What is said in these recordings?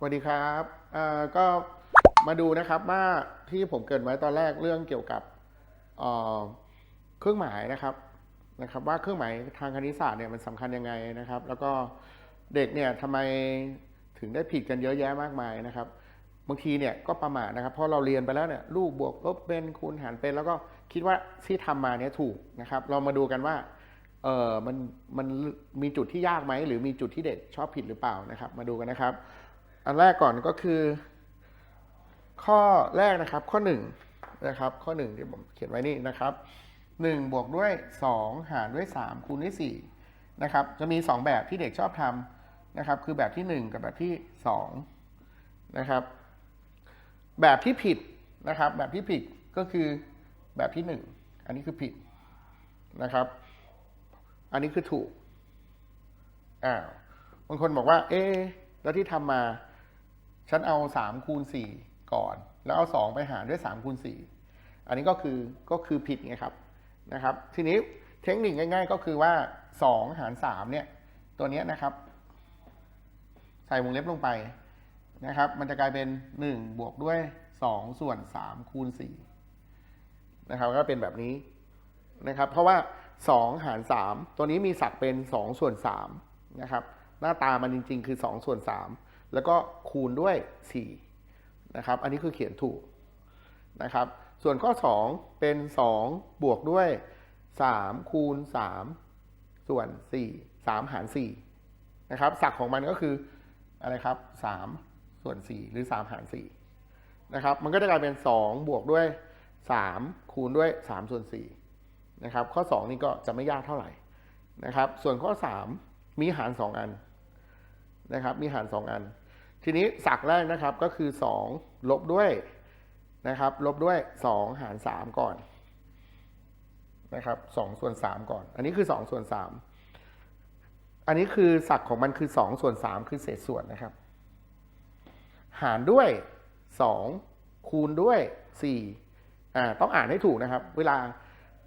สวัสดีครับเอ่อก็มาดูนะครับว่าที่ผมเกิดไว้ตอนแรกเรื่องเกี่ยวกับเอ่อเครื่องหมายนะครับนะครับ ว่าเครื่องหมายทางคณิตศาสตร์เนี่ยมันสำคัญยังไงนะครับ แล้วก็เด็กเนี่ยทำไมถึงได้ผิดกันเยอะแยะมากมายนะครับบางทีเนี่ยก็ประมาทนะครับ เพราะเราเรียนไปแล้วเนี่ยลูกบวกลบเป็นคูณหารเป็น แล้วก็คิดว่าที่ทำมาเนี่ยถูกนะครับ เรามาดูกันว่าเออมันมันมีจุดที่ยากไหมหรือมีจุดที่เด็กชอบผิดหรือเปล่านะครับ มาดูกันนะครับ อันแรกก่อนก็คือ ข้อแรกนะครับข้อหนึ่งนะครับข้อหนึ่งที่ผมเขียนไว้นี่นะครับหนึ่งบวกด้วยสองหารด้วยสามคูณด้วยสี่นะครับจะมีสองแบบที่เด็กชอบทำนะครับคือแบบที่หนึ่งกับแบบที่สองนะครับแบบที่ผิดนะครับแบบที่ผิดก็คือแบบที่หนึ่งอันนี้คือผิดนะครับ อันนี้คือถูกอ้าวบางคนบอกว่า เอ๊แล้วที่ทำมา ฉันเอาสามคูณสี่ก่อน แล้วเอาสองไปหารด้วยสามคูณสี่อันนี้ก็คือก็คือผิดไงครับนะครับ ทีนี้เทคนิคง่าย ๆ ก็คือว่าสองหารสามเนี่ยตัวเนี้ยนะครับ ใส่วงเล็บลงไปนะครับ มันจะกลายเป็นหนึ่งบวกด้วยสองส่วนสามคูณสี่นะครับก็เป็นแบบนี้นะครับ เพราะว่า 2 หาร 3 ตัวนี้มีศักเป็น 2 ส่วน3นะครับหน้าตามันจริง ๆ คือ 2 ส่วน3 แล้วก็คูณด้วย 4 นะครับ อันนี้คือเขียนถูกนะครับ ส่วนข้อ 2 เป็น 2 บวกด้วย 3 คูณ 3 ส่วน 4 3 หาร4นะครับศักของมันก็คืออะไรครับ 3 ส่วน 4 หรือ 3 หาร4นะครับ มันก็จะกลายเป็น 2 บวกด้วย 3 คูณด้วย 3 ส่วน4นะครับ ข้อ 2 นี่ก็จะไม่ยากเท่าไหร่นะครับ ส่วนข้อ 3 มีหาร 2 อันนะครับ มีหาร 2 อัน ทีนี้ศักแรกนะครับก็คือ 2 ลบด้วยนะครับ ลบด้วย 2 หาร 3 ก่อนนะครับ2ส่วน 3 ก่อน อันนี้คือ 2 ส่วน 3 อันนี้คือศักของมันคือ 2 ส่วน 3 คือเศษส่วนนะครับ หารด้วย 2 คูณด้วย4อ่าต้องอ่านให้ถูกนะครับ เวลา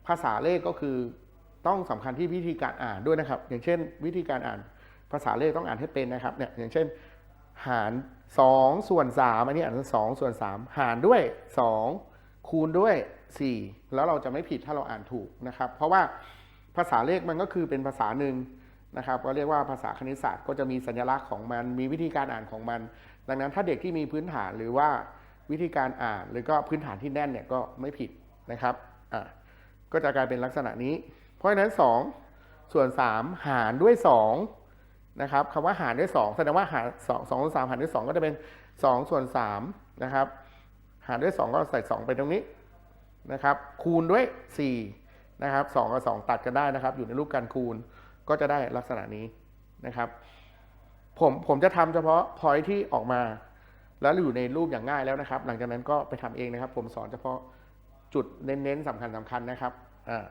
ภาษาเลขก็คือต้องสำคัญที่วิธีการอ่านด้วยนะครับ อย่างเช่น วิธีการอ่านภาษาเลขต้องอ่านให้เป็นนะครับเนี่ยอย่างเช่น หาร2ส่วน3อันนี้อ่านสองส่วน3หารด้วย 2 คูณด้วย 4 แล้วเราจะไม่ผิดถ้าเราอ่านถูกนะครับ เพราะว่าภาษาเลขมันก็คือเป็นภาษาหนึ่งนะครับก็เรียกว่าภาษาคณิตศาสตร์ก็จะมีสัญลักษณ์ของมัน มีวิธีการอ่านของมัน ดังนั้นถ้าเด็กที่มีพื้นฐานหรือว่าวิธีการอ่านหรือก็พื้นฐานที่แน่นเนี่ยก็ไม่ผิดนะครับอ่าก็จะกลายเป็นลักษณะนี้ เพราะฉะนั้น 2 ส่วน 3 หารด้วย 2 นะครับคำว่าหารด้วย 2 แสดงว่าหาร2 2ส่วน3หารด้วย 2 ก็จะเป็น 2 ส่วน3นะครับ หารด้วย 2 ก็ใส่ 2 ไปตรงนี้นะครับ คูณด้วย 4 นะครับ 2 กับ 2 ตัดกันได้นะครับ อยู่ในรูปการคูณก็จะได้ลักษณะนี้นะครับ ผมผมจะทำเฉพาะพอยที่ออกมา แล้วอยู่ในรูปอย่างง่ายแล้วนะครับ หลังจากนั้นก็ไปทำเองนะครับ ผมสอนเฉพาะจุดเน้นๆสำคัญสำคัญนะครับอ่า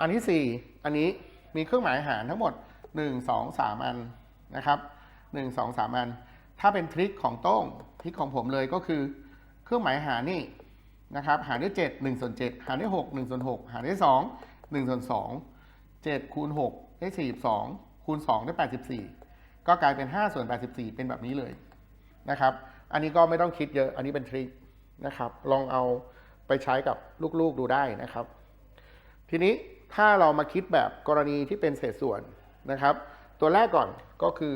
อันที่ 4 อันนี้มีเครื่องหมายหารทั้งหมด 1 2 3 อันนะครับ 1 2 3 อัน ถ้าเป็นทริคของโต้งทริคของผมเลยก็คือ เครื่องหมายหารนี่นะครับ หารด้วย 7 1ส่วน7หารด้วย 6 1ส่วน6หารด้วย 2 1ส่วน2 7คูณ6ได้ 42 คูณ 2 ได้ 84 ก็กลายเป็น 5 ส่วน 84 เป็นแบบนี้เลยนะครับ อันนี้ก็ไม่ต้องคิดเยอะ อันนี้เป็นทริคนะครับ ลองเอาไปใช้กับลูกๆดูได้นะครับ ทีนี้ถ้าเรามาคิดแบบกรณีที่เป็นเศษส่วน นะครับ ตัวแรกก่อนก็คือ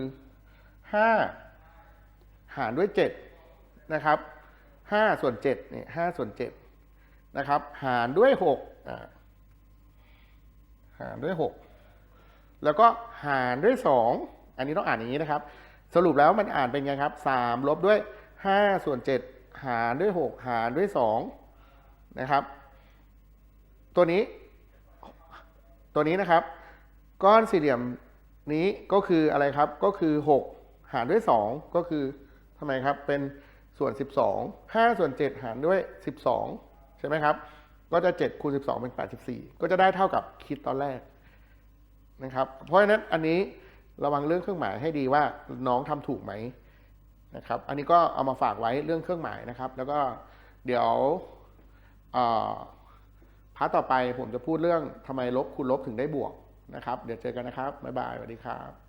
5 หารด้วย 7 นะครับ 5 ส่วน7เนี่ย5ส่วน7นะครับ หารด้วย6อ่าหารด้วย 6 แล้วก็หารด้วย 2 อันนี้ต้องอ่านอย่างนี้นะครับ สรุปแล้วมันอ่านเป็นไงครับ 3 ลบด้วย 5 ส่วน 7 หารด้วย 6 หารด้วย 2 นะครับ ตัวนี้ ตัวนี้นะครับ ก้อนสี่เหลี่ยมนี้ก็คืออะไรครับก็คือ 6 หารด้วย 2 ก็คือทำไมครับเป็นส่วน 12 5 ส่วน 7 หารด้วย 12 ใช่ไหมครับ ก็จะ7คูณ12 เป็น 84 ก็จะได้เท่ากับคิดตอนแรกนะครับ เพราะฉะนั้นอันนี้ระวังเรื่องเครื่องหมายให้ดีว่าน้องทำถูกไหมนะครับ อันนี้ก็เอามาฝากไว้เรื่องเครื่องหมายนะครับ แล้วก็เดี๋ยวพาร์ทต่อไปผมจะพูดเรื่องทำไมลบคูณลบถึงได้บวก นะครับ เดี๋ยวเจอกันนะครับบ๊ายบายสวัสดีครับ